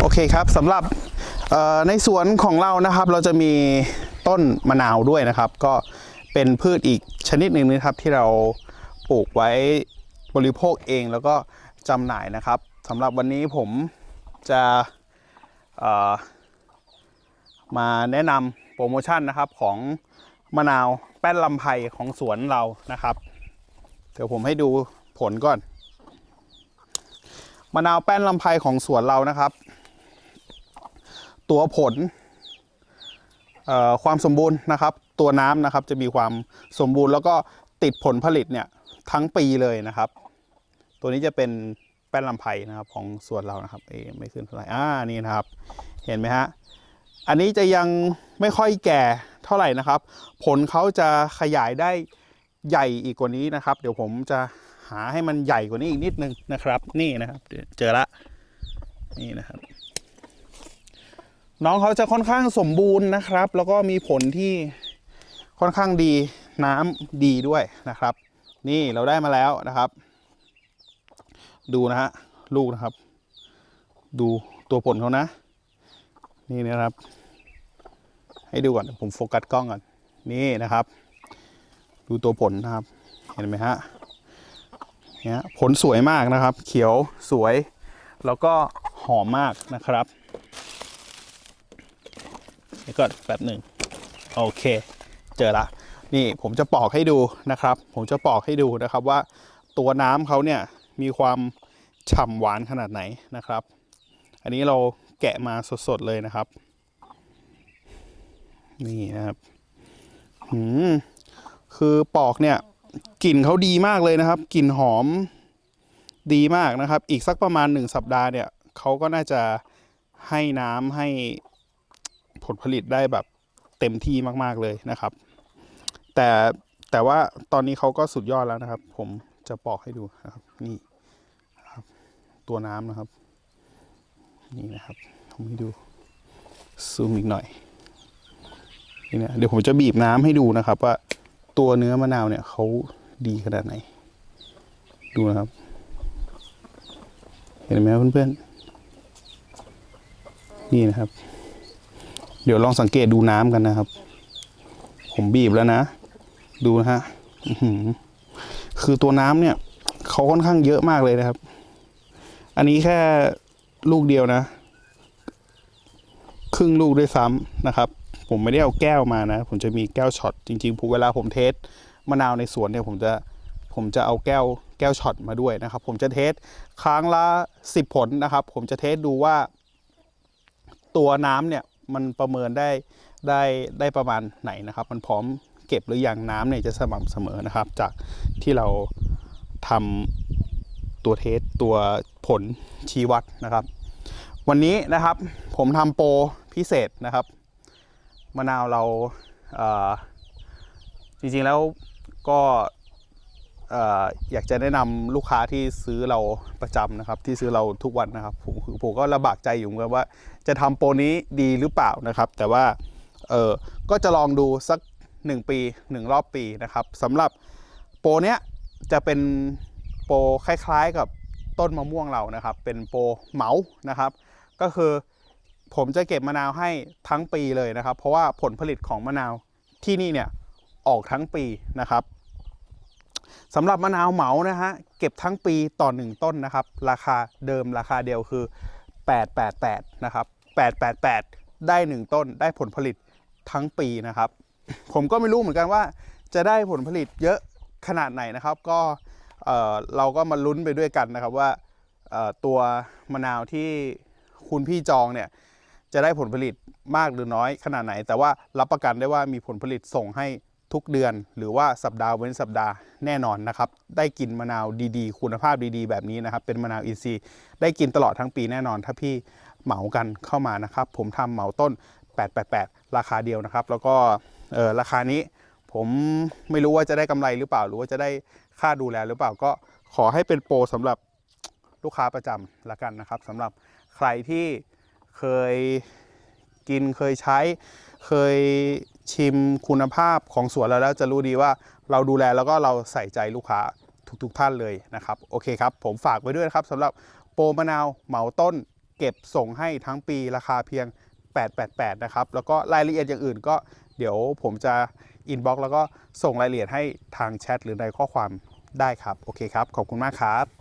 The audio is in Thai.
โอเคครับสำหรับในสวนของเรานะครับ เราจะมีต้นมะนาวด้วยนะครับ ก็เป็นพืชอีกชนิดหนึ่งนะครับที่เราปลูกไว้บริโภคเองแล้วก็จำหน่ายนะครับสำหรับวันนี้ผมจะมาแนะนำโปรโมชั่นนะครับของมะนาวแป้นลำไพของสวนเรานะครับ เดี๋ยวผมให้ดูผลก่อน มะนาวแป้นลำไพของสวนเรานะครับ ตัวผลความสมบูรณ์นะครับ ตัวน้ำนะครับจะมีความสมบูรณ์แล้วก็ติดผลผลิตเนี่ยทั้งปีเลยนะครับ ตัวนี้จะเป็นแป้นลำไพรนะครับของสวนเรานะครับเอไม่ขึ้นเท่าไหร่อ่านี่นะครับ เห็นไหมฮะอันนี้จะยังไม่ค่อยแก่เท่าไหร่นะครับ ผลเขาจะขยายได้ใหญ่อีกกว่านี้นะครับ เดี๋ยวผมจะหาให้มันใหญ่กว่านี้อีกนิดนึงนะครับ นี่นะครับ เจอละนี่นะครับ น้องเขาจะค่อนข้างสมบูรณ์นะครับ แล้วก็มีผลที่ค่อนข้างดีน้ำดีด้วยนะครับ นี่เราได้มาแล้วนะครับ ดูนะฮะลูกนะครับ ดูตัวผลเขานะ นี่นะครับ ให้ดูก่อนผมโฟกัสกล้องก่อนนี่นะครับ ดูตัวผลนะครับ เห็นไหมฮะเนี่ยผลสวยมากนะครับ เขียวสวย แล้วก็หอมมากนะครับ ดี๋ยวก่อนแป๊บหนึ่งโอเค เจอละนี่ผมจะปอกให้ดูนะครับ ผมจะปอกให้ดูนะครับว่าตัวน้ำเขาเนี่ยมีความฉ่ำหวานขนาดไหนนะครับ อันนี้เราแกะมาสดๆเลยนะครับ นี่นะครับหืมคือปอกเนี่ยกลิ่นเขาดีมากเลยนะครับกลิ่นหอมดีมากนะครับ อีกสักประมาณหนึ่งสัปดาห์เนี่ยเขาก็น่าจะให้น้ำให้ ผลผลิตได้แบบเต็มที่มาก ๆเลยนะครับ แต่แต่ว่าตอนนี้เขาก็สุดยอดแล้วนะครับ ผมจะปอกให้ดูนะครับ นี่ครับ ตัวน้ำนะครับ นี่นะครับ ผมให้ดูซูมอีกหน่อยนี่นะเดี๋ยวผมจะบีบน้ำให้ดูนะครับ ว่าตัวเนื้อมะนาวเนี่ยเขาดีขนาดไหน ดูนะครับ เห็นไหมเพื่อนๆนี่นะครับ เดี๋ยวลองสังเกตดูน้ำกันนะครับ ผมบีบแล้วนะ ดูนะฮะคือตัวน้ำเนี่ยเขาค่อนข้างเยอะมากเลยนะครับ อันนี้แค่ลูกเดียวนะ ครึ่งลูกด้วยซ้ำนะครับ ผมไม่ได้เอาแก้วมานะ ผมจะมีแก้วช็อตจริงๆผมเวลาผมเทสมะนาวในสวนเนี่ย ผมจะผมจะเอาแก้วแก้วช็อตมาด้วยนะครับ ผมจะเทสครั้งละสิบผลนะครับ ผมจะเทสดูว่า ตัวน้ำเนี่ย มันประเมินได้ได้ได้ประมาณไหนนะครับ มันพร้อมเก็บหรือยังน้ำเนี่ยจะสม่ำเสมอนะครับ จากที่เราทำตัวเทสตัวผลชี้วัดนะครับ วันนี้นะครับผมทำโปรพิเศษนะครับมะนาวเราเจริงๆแล้วก็ อยากจะแนะนำลูกค้าที่ซื้อเราประจำนะครับ ที่ซื้อเราทุกวันนะครับผมผมก็ลำบากใจอยู่เหมือนกันว่า จะทำโปรนี้ดีหรือเปล่านะครับ แต่ว่าเออก็จะลองดูสัก 1 ปี 1 รอบปีนะครับสำหรับโปรเนี้ยจะเป็นโปรคล้ายๆกับต้นมะม่วงเรานะครับ เป็นโปรเหมานะครับ ก็คือผมจะเก็บมะนาวให้ทั้งปีเลยนะครับ เพราะว่าผลผลิตของมะนาวที่นี่เนี่ยออกทั้งปีนะครับ สำหรับมะนาวเหมานะฮะเก็บทั้งปีต่อ 1 ต้นนะครับ ราคาเดิมราคาเดียวคือ 888 นะครับ 888 ได้ 1 ต้นได้ผลผลิตทั้งปีนะครับ ผมก็ไม่รู้เหมือนกันว่า จะได้ผลผลิตเยอะขนาดไหนนะครับ ก็เเราก็มาลุ้นไปด้วยกันนะครับว่าตัวมะนาวที่คุณพี่จองเนี่ยจะได้ผลผลิตมากหรือน้อยขนาดไหน แต่ว่ารับประกันได้ว่ามีผลผลิตส่งให้ ทุกเดือนหรือว่าสัปดาห์เว้นสัปดาห์แน่นอนนะครับ ได้กินมะนาวดีๆ คุณภาพดีๆ แบบนี้นะครับ เป็นมะนาวอินทรีย์ได้กินตลอดทั้งปีแน่นอน ถ้าพี่เหมากันเข้ามานะครับ ผมทำเหมาต้น 888 ราคาเดียวนะครับ แล้วก็เออราคานี้ผมไม่รู้ว่าจะได้กำไรหรือเปล่า หรือว่าจะได้ค่าดูแลหรือเปล่าก็ขอให้เป็นโปรสำหรับลูกค้าประจำละกันนะครับสำหรับใครที่เคยกินเคยใช้เคย ชิมคุณภาพของสวนเราแล้วจะรู้ดีว่าเราดูแลแล้วก็เราใส่ใจลูกค้าทุกๆท่านเลยนะครับ โอเคครับ ผมฝากไว้ด้วยนะครับสำหรับโปรมะนาวเหมาต้น เก็บส่งให้ทั้งปีราคาเพียง 888 นะครับ แล้วก็รายละเอียดอย่างอื่นก็เดี๋ยวผมจะอินบ็อกแล้วก็ส่งรายละเอียดให้ทางแชทหรือในข้อความได้ครับ โอเคครับ ขอบคุณมากครับ